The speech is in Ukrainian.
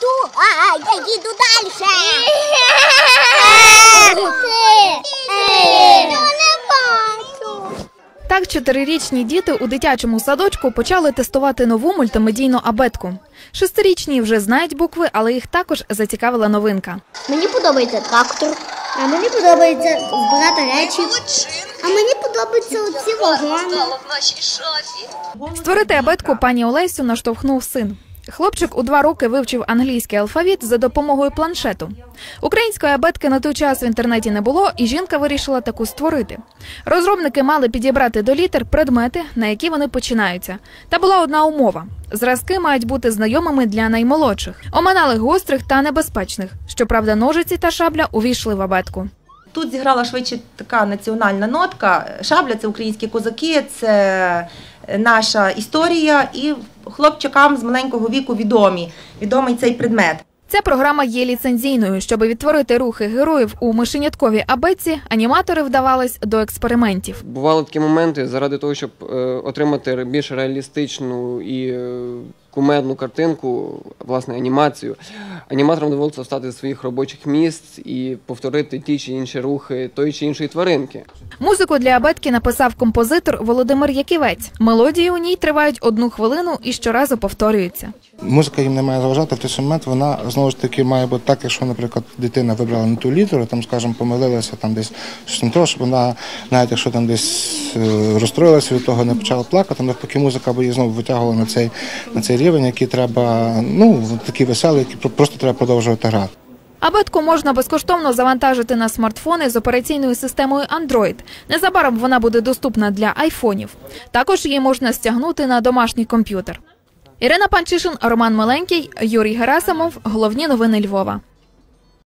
ту, а я їду далі. Я не бачу. Так, чотирирічні діти у дитячому садочку почали тестувати нову мультимедійну абетку. Шестирічні вже знають букви, але їх також зацікавила новинка. Мені подобається трактор. А мені подобається збирати речі. А мені подобаються оці вагони. Створити абетку пані Олесю наштовхнув син. Хлопчик у два роки вивчив англійський алфавіт за допомогою планшету. Української абетки на той час в інтернеті не було, і жінка вирішила таку створити. Розробники мали підібрати до літер предмети, на які вони починаються. Та була одна умова: зразки мають бути знайомими для наймолодших, оминали гострих та небезпечних. Щоправда, ножиці та шабля увійшли в абетку. Тут зіграла швидше така національна нотка. Шабля це українські козаки, це наша історія, і хлопчикам з маленького віку відомі, відомий цей предмет. Ця програма є ліцензійною. Щоб відтворити рухи героїв у мишенятковій абетці, аніматори вдавались до експериментів. Бували такі моменти заради того, щоб е, отримати більш реалістичну і е, кумедну картинку, власне, анімацію. Аніматорам довелося встати з своїх робочих місць і повторити ті чи інші рухи тої чи іншої тваринки. Музику для абетки написав композитор Володимир Яківець. Мелодії у ній тривають одну хвилину і щоразу повторюються. Музика їм не має заважати в той самий момент. Вона знову ж таки має бути так, якщо, наприклад, дитина вибрала не ту літеру, там, скажімо, помилилася там десь щось не того, щоб вона, навіть якщо там десь е, розстроїлася від того, не почала плакати, навпаки, музика би її знову витягувала на цей на цей рівень, який треба, ну такий веселий, який просто треба продовжувати грати. Абетку можна безкоштовно завантажити на смартфони з операційною системою Android. Незабаром вона буде доступна для айфонів. Також її можна стягнути на домашній комп'ютер. Ірина Панчишин, Роман Миленький, Юрій Герасимов. Головні новини Львова.